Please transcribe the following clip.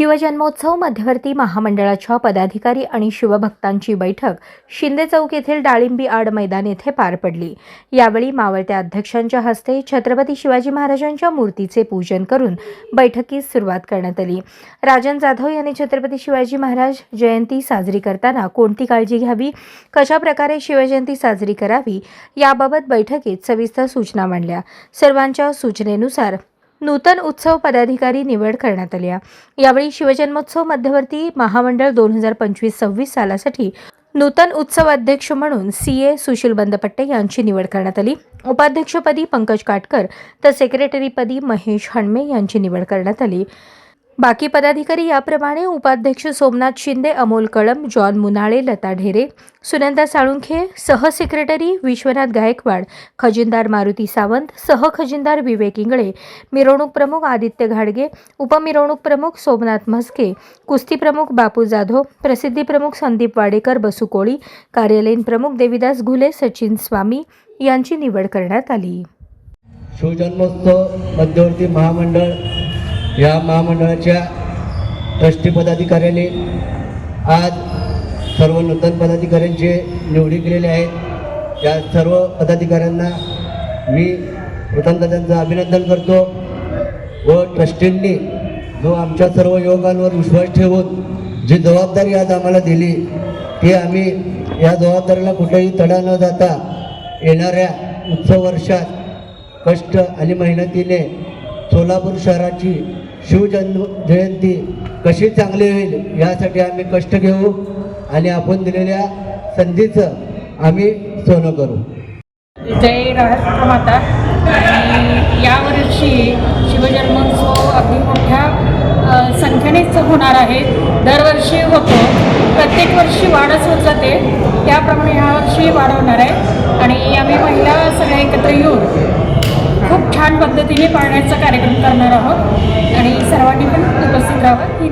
शिवजन्मोत्सव मध्यवर्ती महामंडळाच्या पदाधिकारी आणि शिवभक्तांची बैठक शिंदे चौक येथील डाळिंबी आड मैदान येथे पार पडली. यावेळी मावळत्या अध्यक्षांच्या हस्ते छत्रपती शिवाजी महाराजांच्या मूर्तीचे पूजन करून बैठकीस सुरुवात करण्यात आली. राजन जाधव यांनी छत्रपती शिवाजी महाराज जयंती साजरी करताना कोणती काळजी घ्यावी? कशा प्रकारे शिवजयंती साजरी करावी? याबाबत बैठकीत सविस्तर सूचना मांडल्या. सर्वांच्या सूचनेनुसार नूतन उत्सव पदाधिकारी निवड करण्यात आली आहे. यावेळी शिवजन्मोत्सव मध्यवर्ती महामंडळ दोन हजार पंचवीस सव्वीस सालासाठी नूतन उत्सव अध्यक्ष म्हणून सी ए सुशील बंदपट्टे यांची निवड करण्यात आली उपाध्यक्षपदी पंकज काटकर तर सेक्रेटरीपदी महेश हणमे यांची निवड करण्यात आली बाकी पदाधिकारी याप्रमाणे उपाध्यक्ष सोमनाथ शिंदे अमोल कळम जॉन मुनाळे लता ढेरे सुनंदा साळुंखे सहसेक्रेटरी विश्वनाथ गायकवाड खजिनदार मारुती सावंत सहखजिनदार विवेक इंगळे मिरवणूक प्रमुख आदित्य घाडगे उपमिरवणूक प्रमुख सोमनाथ म्हस्के कुस्ती प्रमुख बापू जाधव प्रसिद्धी प्रमुख संदीप वाडेकर बसू कोळी कार्यालयीन प्रमुख देविदास घुले सचिन स्वामी यांची निवड करण्यात आली. शिवजन्मोत्सव मध्यवर्ती महामंडळ या महामंडळाच्या ट्रस्टी पदाधिकाऱ्यांनी आज सर्व नूतन पदाधिकाऱ्यांचे निवडी केलेले आहेत. या सर्व पदाधिकाऱ्यांना मी प्रथमतः त्यांचं अभिनंदन करतो व ट्रस्टींनी जो आमच्या सर्व योगांवर विश्वास ठेवून जी जबाबदारी आज आम्हाला दिली ती आम्ही या जबाबदारीला कुठेही तडा न जाता येणाऱ्या उत्सव वर्षात कष्ट आणि मेहनतीने सोलापूर शहराची शिवजन्म जयंती कशी चांगली होईल यासाठी आम्ही कष्ट घेऊ आणि आपण दिलेल्या संधीचं आम्ही सोनं करू. जय राष्ट्रमाता आणि यावर्षी शिवजन्मोत्सव अगदी मोठ्या संख्येनेच होणार आहे. दरवर्षी होतो. प्रत्येक वर्षी वाढच होत जाते. त्याप्रमाणे ह्या वर्षी वाढवणार आहे. आणि आम्ही महिला सगळ्या एकत्र येऊन छान पद्धतीने पाळण्याचा कार्यक्रम करणार आहोत. आणि सर्वांनी पण उपस्थित राहावं. ही